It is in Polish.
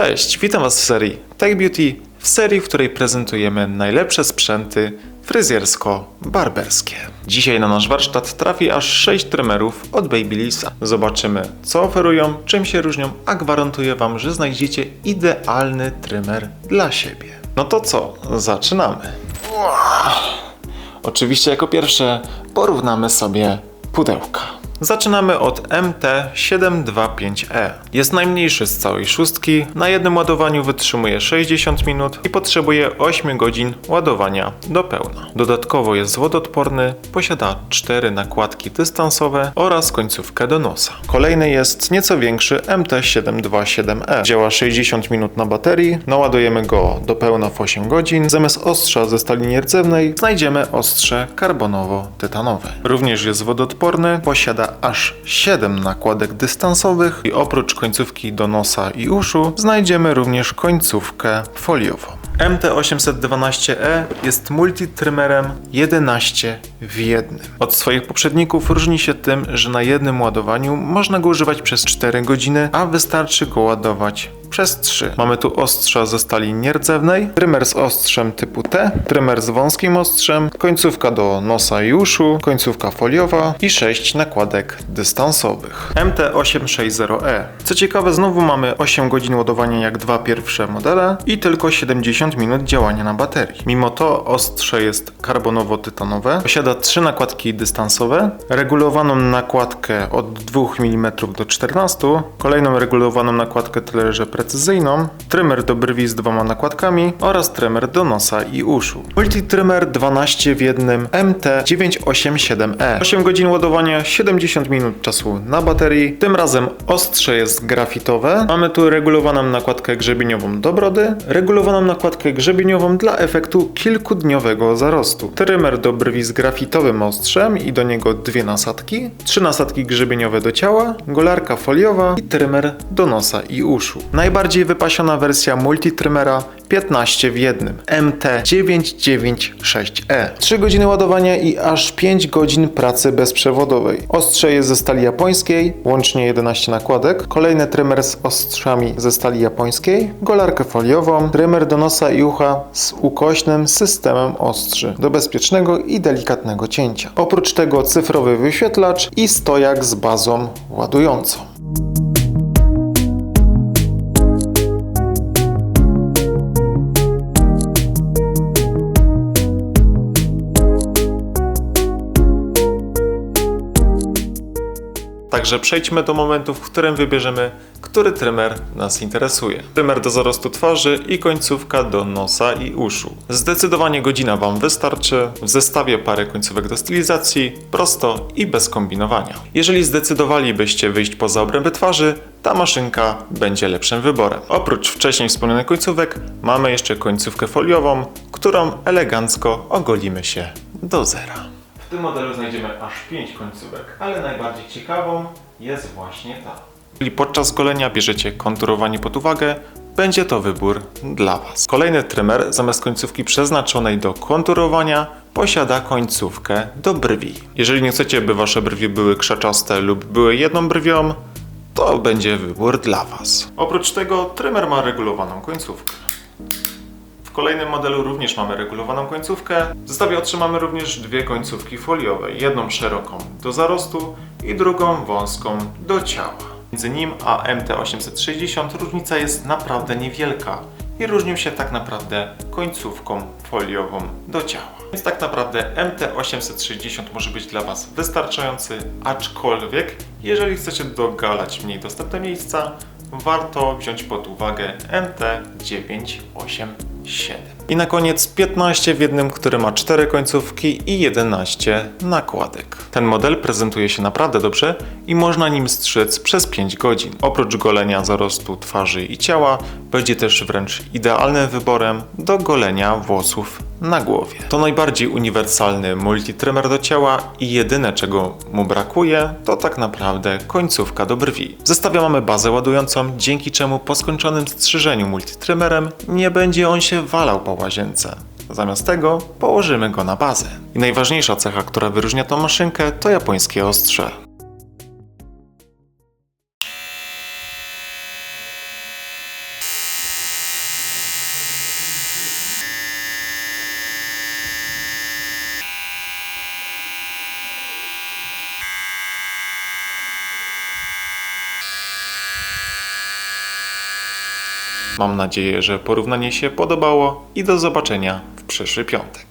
Cześć, witam Was w serii Tech Beauty, w serii, w której prezentujemy najlepsze sprzęty fryzjersko-barberskie. Dzisiaj na nasz warsztat trafi aż 6 trymerów od Babylisa. Zobaczymy, co oferują, czym się różnią, a gwarantuję Wam, że znajdziecie idealny trymer dla siebie. No to co, zaczynamy. Oczywiście jako pierwsze porównamy sobie pudełka. Zaczynamy od MT725E. Jest najmniejszy z całej szóstki, na jednym ładowaniu wytrzymuje 60 minut i potrzebuje 8 godzin ładowania do pełna. Dodatkowo jest wodoodporny, posiada 4 nakładki dystansowe oraz końcówkę do nosa. Kolejny jest nieco większy MT727E. Działa 60 minut na baterii, naładujemy go do pełna w 8 godzin. Zamiast ostrza ze stali nierdzewnej znajdziemy ostrze karbonowo-tytanowe. Również jest wodoodporny, posiada aż 7 nakładek dystansowych i oprócz końcówki do nosa i uszu znajdziemy również końcówkę foliową. MT812E E jest multitrymerem 11 w jednym. Od swoich poprzedników różni się tym, że na jednym ładowaniu można go używać przez 4 godziny, a wystarczy go ładować przez 3. Mamy tu ostrza ze stali nierdzewnej, trymer z ostrzem typu T, trymer z wąskim ostrzem, końcówka do nosa i uszu, końcówka foliowa i 6 nakładek dystansowych. MT860E. E. Co ciekawe, znowu mamy 8 godzin ładowania jak dwa pierwsze modele i tylko 70 minut działania na baterii. Mimo to ostrze jest karbonowo-tytanowe, posiada 3 nakładki dystansowe, regulowaną nakładkę od 2 mm do 14, kolejną regulowaną nakładkę tyle, że precyzyjną, trymer do brwi z dwoma nakładkami oraz trymer do nosa i uszu. Multitrymer 12 w jednym MT987E. 8 godzin ładowania, 70 minut czasu na baterii. Tym razem ostrze jest grafitowe. Mamy tu regulowaną nakładkę grzebieniową do brody, regulowaną nakładkę grzebieniową dla efektu kilkudniowego zarostu. Trymer do brwi z grafitowym ostrzem i do niego dwie nasadki, trzy nasadki grzebieniowe do ciała, golarka foliowa i trymer do nosa i uszu. Najbardziej wypasiona wersja multitrymera 15 w jednym MT996E. 3 godziny ładowania i aż 5 godzin pracy bezprzewodowej. Ostrze jest ze stali japońskiej, łącznie 11 nakładek. Kolejny trymer z ostrzami ze stali japońskiej, golarkę foliową, trymer do nosa i ucha z ukośnym systemem ostrzy do bezpiecznego i delikatnego cięcia. Oprócz tego cyfrowy wyświetlacz i stojak z bazą ładującą. Także przejdźmy do momentu, w którym wybierzemy, który trymer nas interesuje. Trymer do zarostu twarzy i końcówka do nosa i uszu. Zdecydowanie godzina Wam wystarczy. W zestawie parę końcówek do stylizacji, prosto i bez kombinowania. Jeżeli zdecydowalibyście wyjść poza obręby twarzy, ta maszynka będzie lepszym wyborem. Oprócz wcześniej wspomnianych końcówek, mamy jeszcze końcówkę foliową, którą elegancko ogolimy się do zera. W tym modelu znajdziemy aż 5 końcówek, ale najbardziej ciekawą jest właśnie ta. Jeżeli podczas golenia bierzecie konturowanie pod uwagę, będzie to wybór dla Was. Kolejny trymer zamiast końcówki przeznaczonej do konturowania posiada końcówkę do brwi. Jeżeli nie chcecie, by Wasze brwi były krzaczaste lub były jedną brwią, to będzie wybór dla Was. Oprócz tego trymer ma regulowaną końcówkę. Kolejnym modelu również mamy regulowaną końcówkę. W zestawie otrzymamy również dwie końcówki foliowe. Jedną szeroką do zarostu i drugą wąską do ciała. Między nim a MT860 różnica jest naprawdę niewielka i różnią się tak naprawdę końcówką foliową do ciała. Więc tak naprawdę MT860 może być dla Was wystarczający, aczkolwiek jeżeli chcecie dogalać mniej dostępne miejsca, warto wziąć pod uwagę Shit. I na koniec 15 w jednym, który ma 4 końcówki i 11 nakładek. Ten model prezentuje się naprawdę dobrze i można nim strzec przez 5 godzin. Oprócz golenia zarostu twarzy i ciała, będzie też wręcz idealnym wyborem do golenia włosów na głowie. To najbardziej uniwersalny multitrymer do ciała i jedyne czego mu brakuje to tak naprawdę końcówka do brwi. W zestawie mamy bazę ładującą, dzięki czemu po skończonym strzyżeniu multitrymerem nie będzie on się walał po łazience. Zamiast tego położymy go na bazę. I najważniejsza cecha, która wyróżnia tą maszynkę to japońskie ostrze. Mam nadzieję, że porównanie się podobało i do zobaczenia w przyszły piątek.